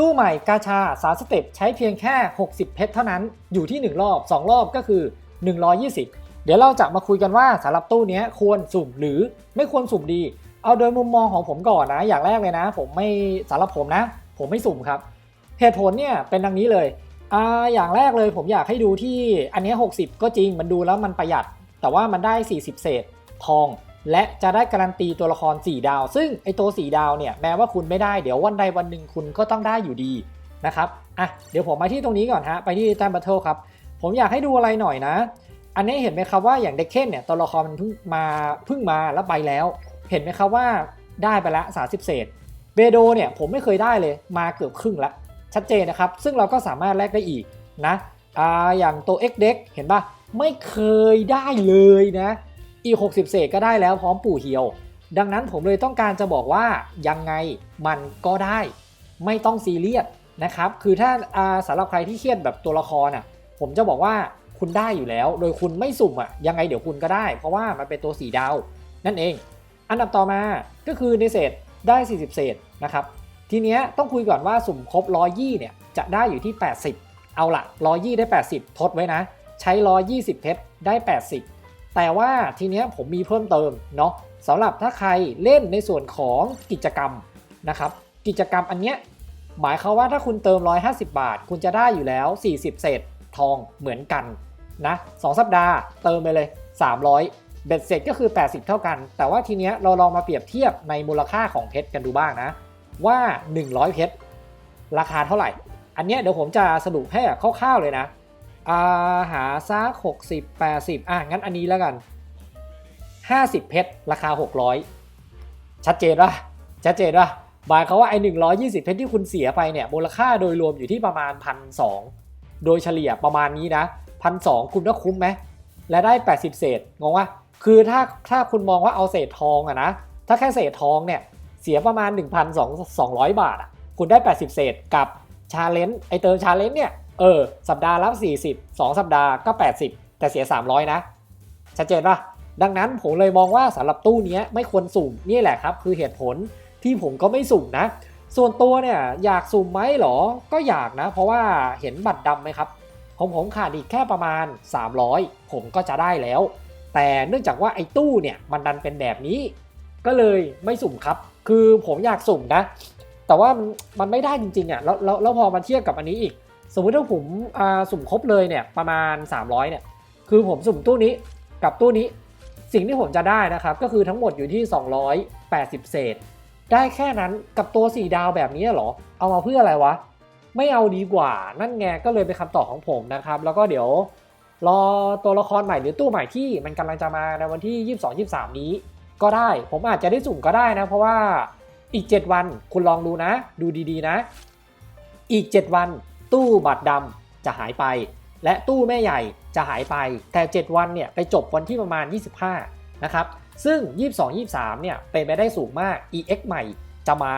ตู้ใหม่กาชาสาสเต็ปใช้เพียงแค่ 60 เพชรเท่านั้นอยู่ที่ 1 รอบ 2 รอบก็คือ 120 เดี๋ยวเราจะมาคุยกันว่าสำหรับตู้นี้ควรสุ่มหรือไม่ควรสุ่มดี เอาโดยมุมมองของผมก่อนนะ อย่างแรกเลยนะ ผมไม่สำหรับผมนะ ผมไม่สุ่มครับเหตุผลเนี่ยเป็นดังนี้เลยอ่าอย่างแรกเลยผมอยากให้ดูที่อันนี้ 60 ก็จริงมันดูแล้วมันประหยัด แต่ว่ามันได้ 40 เศษทอง และจะได้การันตีตัวละคร 4 ดาว ซึ่งไอตัว 4 ดาวเนี่ยแม้ว่าคุณไม่ได้เดี๋ยววันใดวันหนึ่งคุณก็ต้องได้อยู่ดีนะครับอะเดี๋ยวผมมาที่ตรงนี้ก่อนฮะไปที่แต้มบัตเทิลครับผมอยากให้ดูอะไรหน่อยนะ อันนี้เห็นไหมครับว่าอย่างเด็กเคนเนี่ยตัวละครมันเพิ่งมาเพิ่งมาแล้วไปแล้ว เห็นไหมครับว่าได้ไปละ30 เศษเบโดเนี่ยผมไม่เคยได้เลยมาเกือบครึ่งละชัดเจนนะครับ ซึ่งเราก็สามารถแลกได้อีกนะอ่าอย่างตัว X เด็กเห็นปะไม่เคยได้เลยนะ อีก 60 เศษก็ได้แล้วพร้อมปู่เหียว ดังนั้นผมเลยต้องการจะบอกว่ายังไงมันก็ได้ ไม่ต้องซีเรียสนะครับ คือถ้าอาสำหรับใครที่เครียดแบบตัวละครอะผมจะบอกว่าคุณได้อยู่แล้ว โดยคุณไม่สุ่มอะยังไงเดี๋ยวคุณก็ได้ เพราะว่ามันเป็นตัวสีดาวนั่นเอง อันดับต่อมาก็คือในเศษได้ 40 เศษนะครับทีเนี้ยต้องคุยก่อนว่าสุ่มครบ100ยี่เนี่ยจะได้อยู่ที่ 80 เอาละ100ยี่ได้ 80 ทดไว้นะ ใช้120เพชรได้ 80 แต่ว่าทีเนี้ยผมมีเพิ่มเติมเนาะสำหรับถ้าใครเล่นในส่วนของกิจกรรมนะครับกิจกรรมอันเนี้ยหมายความว่าถ้าคุณเติม 150 บาท คุณจะได้อยู่แล้ว 40 เศษทองเหมือนกันนะสองสัปดาห์เติมไปเลย 300 เบ็ดเสร็จก็คือ 80 เท่ากัน แต่ว่าทีเนี้ยเราลองมาเปรียบเทียบในมูลค่าของเพชรกันดูบ้างนะ ว่า 100 เพชรราคาเท่าไหร่ อันเนี้ยเดี๋ยวผมจะสรุปให้แบบคร่าวๆเลยนะ อ่าหาซัก60 80 อะ งั้นอันนี้แล้วกัน 50 เพชร ราคา 600 ชัดเจนป่ะ ชัดเจนป่ะหมายเขามว่าไอ้120 เพชรที่คุณเสียไปเนี่ย มูลค่าโดยรวมอยู่ที่ประมาณ 1,200 โดยเฉลี่ยประมาณนี้นะ 1,200 คุณว่าคุ้มไหม และได้ 80 เศษ งงวะคือถ้าถ้าคุณมองว่าเอาเศษทองอะนะ ถ้าแค่เศษทองเนี่ย เสียประมาณ 1,200 บาทอะคุณได้ 80 เศษกับชาเลนจ์ไอเติมชาเลนจ์เนี่ย เออ สัปดาห์ละ40 2 สัปดาห์ก็ 80 แต่เสีย 300 นะ ชัดเจนปะดังนั้นผมเลยมองว่าสำหรับตู้นี้ไม่ควรสุ่มนี่แหละครับ คือเหตุผลที่ผมก็ไม่สุ่มนะ ส่วนตัวเนี่ยอยากสุ่มไหมหรอ ก็อยากนะ เพราะว่าเห็นบัตรดำไหมครับของผมขาดอีกแค่ประมาณ 300 ผมก็จะได้แล้ว แต่เนื่องจากว่าไอ้ตู้เนี่ยมันดันเป็นแบบนี้ ก็เลยไม่สุ่มครับ คือผมอยากสุ่มนะ แต่ว่ามันไม่ได้จริงๆอะแล้วแล้วพอมาเทียบกับอันนี้อีก สมมติถ้าผมสุ่มครบเลยเนี่ยประมาณ 300เนี่ยคือผมสุ่มตู้นี้กับตู้นี้ สิ่งที่ผมจะได้นะครับก็คือทั้งหมดอยู่ที่ 280 เศษ ได้แค่นั้นกับตัว 4 ดาวแบบนี้เหรอ เอามาเพื่ออะไรวะ ไม่เอาดีกว่า นั่นไงก็เลยเป็นคำตอบของผมนะครับ แล้วก็เดี๋ยวรอตัวละครใหม่หรือตู้ใหม่ที่มันกำลังจะมาในวันที่ 22 23 นี้ ก็ได้ผมอาจจะได้สุ่มก็ได้นะ เพราะว่าอีก 7 วันคุณลองดูนะ ดูดีๆนะ อีก 7 วัน ตู้บัตรดำจะหายไป และตู้แม่ใหญ่จะหายไป แต่ 7 วันเนี่ยไปจบวันที่ประมาณ 25 นะครับ ซึ่ง 22 23 เนี่ยเป็นไปได้สูงมาก EX ใหม่จะมา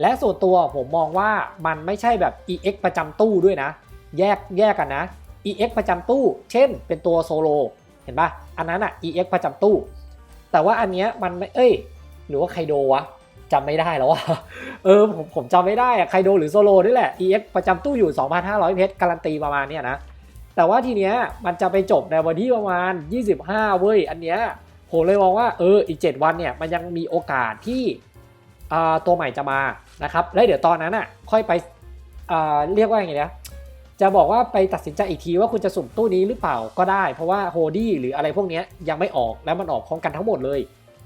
และส่วนตัวผมมองว่ามันไม่ใช่แบบ EX ประจำตู้ด้วยนะ แยกแยกกันนะ EX ประจำตู้ เช่น เป็นตัวโซโลเห็นปะอันนั้นอะ EX ประจำตู้ แต่ว่าอันเนี้ยมันไม่เอ้ย หรือว่าไคโดวะ จำไม่ได้แล้ววะเออผมผมจำไม่ได้อะไคโดหรือโซโลนี่แหละ EX ประจำตู้อยู่ 2,500 เพชรการันตีประมาณเนี้ยนะ แต่ว่าทีเนี้ยมันจะไปจบในวันที่ประมาณ 25 เว้ย อันเนี้ยผมเลยมองว่าเอออีก 7 วันเนี่ยมันยังมีโอกาสที่ตัวใหม่จะมานะครับแล้วเดี๋ยวตอนนั้นอะค่อยไปเรียกว่าอย่างไงนะจะบอกว่าไปตัดสินใจอีกทีว่าคุณจะสุ่มตู้นี้หรือเปล่าก็ได้ เพราะว่าโฮดี้หรืออะไรพวกเนี้ยยังไม่ออกแล้วมันออกพร้อมกันทั้งหมดเลย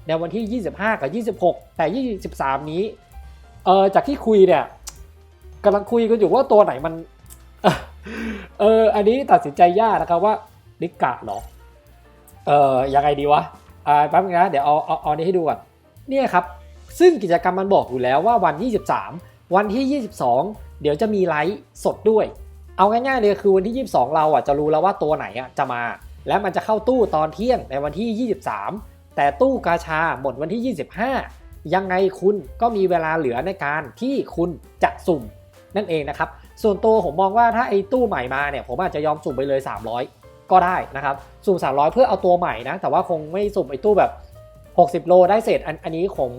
ในวันที่ 25 กับ 26 แต่ 23 นี้เออจากที่คุยเนี่ยกำลังคุยกันอยู่ว่าตัวไหนมันเอออันนี้ตัดสินใจยากนะครับว่านิกะเหรอเออยังไงดีวะอ่าแป๊บนึงนะเดี๋ยวเอาเอาเอานี้ให้ดูก่อนเนี่ยครับซึ่งกิจกรรมมันบอกอยู่แล้วว่าวัน 23 วันที่ 22 เดี๋ยวจะมีไลฟ์สดด้วย เอาง่ายๆเลยคือวันที่ 22 เราอะจะรู้แล้วว่าตัวไหนอะจะมา และมันจะเข้าตู้ตอนเที่ยงในวันที่ 23 แต่ตู้กาชาหมดวันที่ 25 ยังไงคุณก็มีเวลาเหลือในการที่คุณจะสุ่มนั่นเองนะครับ ส่วนตัวผมมองว่าถ้าไอ้ตู้ใหม่มาเนี่ยผมอาจจะยอมสุ่มไปเลย 300 ก็ได้นะครับ สุ่ม 300 เพื่อเอาตัวใหม่นะ แต่ว่าคงไม่สุ่มไอ้ตู้แบบ 60 โลได้เศษอันอันนี้คง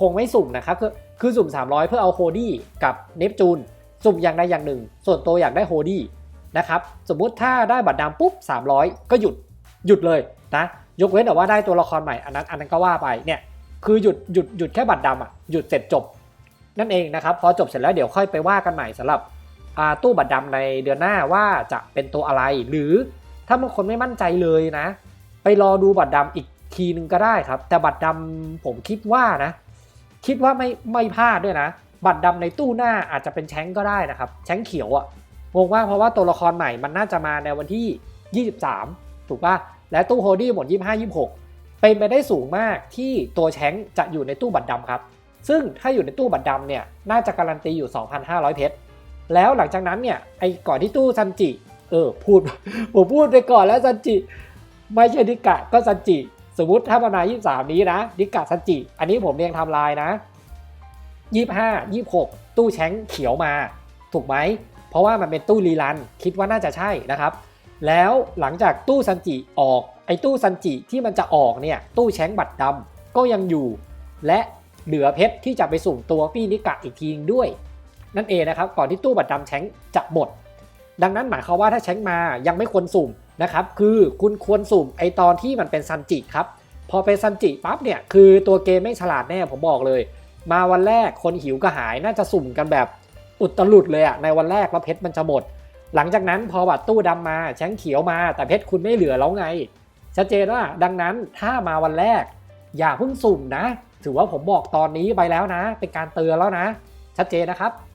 คงไม่สุ่มนะครับ คือคือสุ่ม 300 เพื่อเอาโคดี้กับเนปจูนสุ่มอย่างใดอย่างหนึ่ง ส่วนตัวอยากได้โฮดี้นะครับ สมมุติถ้าได้บัตรดำปุ๊บ 300 ก็หยุดหยุดเลยนะ ยกเว้นแต่ว่าได้ตัวละครใหม่อันนั้นอันนั้นก็ว่าไปเนี่ยคือหยุดหยุดหยุดแค่บัตรดำอะหยุดเสร็จจบ นั่นเองนะครับพอจบเสร็จแล้วเดี๋ยวค่อยไปว่ากันใหม่สำหรับตู้บัตรดำในเดือนหน้าว่าจะเป็นตัวอะไร หรือถ้าบางคนไม่มั่นใจเลยนะ ไปรอดูบัตรดำอีกทีนึงก็ได้ครับ แต่บัตรดำผมคิดว่านะ คิดว่าไม่ไม่พลาดด้วยนะ บัตรดำในตู้หน้าอาจจะเป็นแชงก็ได้นะครับ แชงเขียวอะงงว่าเพราะว่าตัวละครใหม่มันน่าจะมาในวันที่ 23 ถูกป่ะ และตู้โฮดี้หมด 25 26 เป็นไปได้สูงมากที่ตัวแชงจะอยู่ในตู้บัตรดำครับ ซึ่งถ้าอยู่ในตู้บัตรดำเนี่ยน่าจะการันตีอยู่ 2,500 เพชร แล้วหลังจากนั้นเนี่ยไอ้ก่อนที่ตู้ซันจิ เออพูดผมพูดไปก่อนแล้วซันจิ ไม่ใช่ดิกะก็ซันจิ สมมุติถ้ามานา23 นี้นะดิกะซันจิ อันนี้ผมเรียงทำลายนะ 25 26 ตู้แชงเขียวมา ถูกไหมเพราะว่ามันเป็นตู้รีลันคิดว่าน่าจะใช่นะครับ แล้วหลังจากตู้ซันจิออก ไอ้ตู้ซันจิที่มันจะออกเนี่ย ตู้แชงบัตรดำก็ยังอยู่ และเหลือเพชรที่จะไปสุ่มตัวปี้นิกะอีกทีนึงด้วย นั่นเองนะครับ ก่อนที่ตู้บัตรดำแชงจะหมด ดังนั้นหมายความว่าถ้าแชงมายังไม่ควรสุ่มนะครับ คือคุณควรสุ่มไอตอนที่มันเป็นซันจิครับ พอเป็นซันจิปั๊บเนี่ย คือตัวเกมไม่ฉลาดแน่ผมบอกเลย มาวันแรกคนหิวกระหายน่าจะสุ่มกันแบบอุตลุดเลยอะในวันแรกแล้วเพชรมันจะหมด หลังจากนั้นพอบัตรตู้ดำมาแชงเขียวมา แต่เพชรคุณไม่เหลือแล้วไง ชัดเจนว่าดังนั้นถ้ามาวันแรก อย่าเพิ่งสุ่มนะ ถือว่าผมบอกตอนนี้ไปแล้วนะ เป็นการเตือนแล้วนะ ชัดเจนนะครับ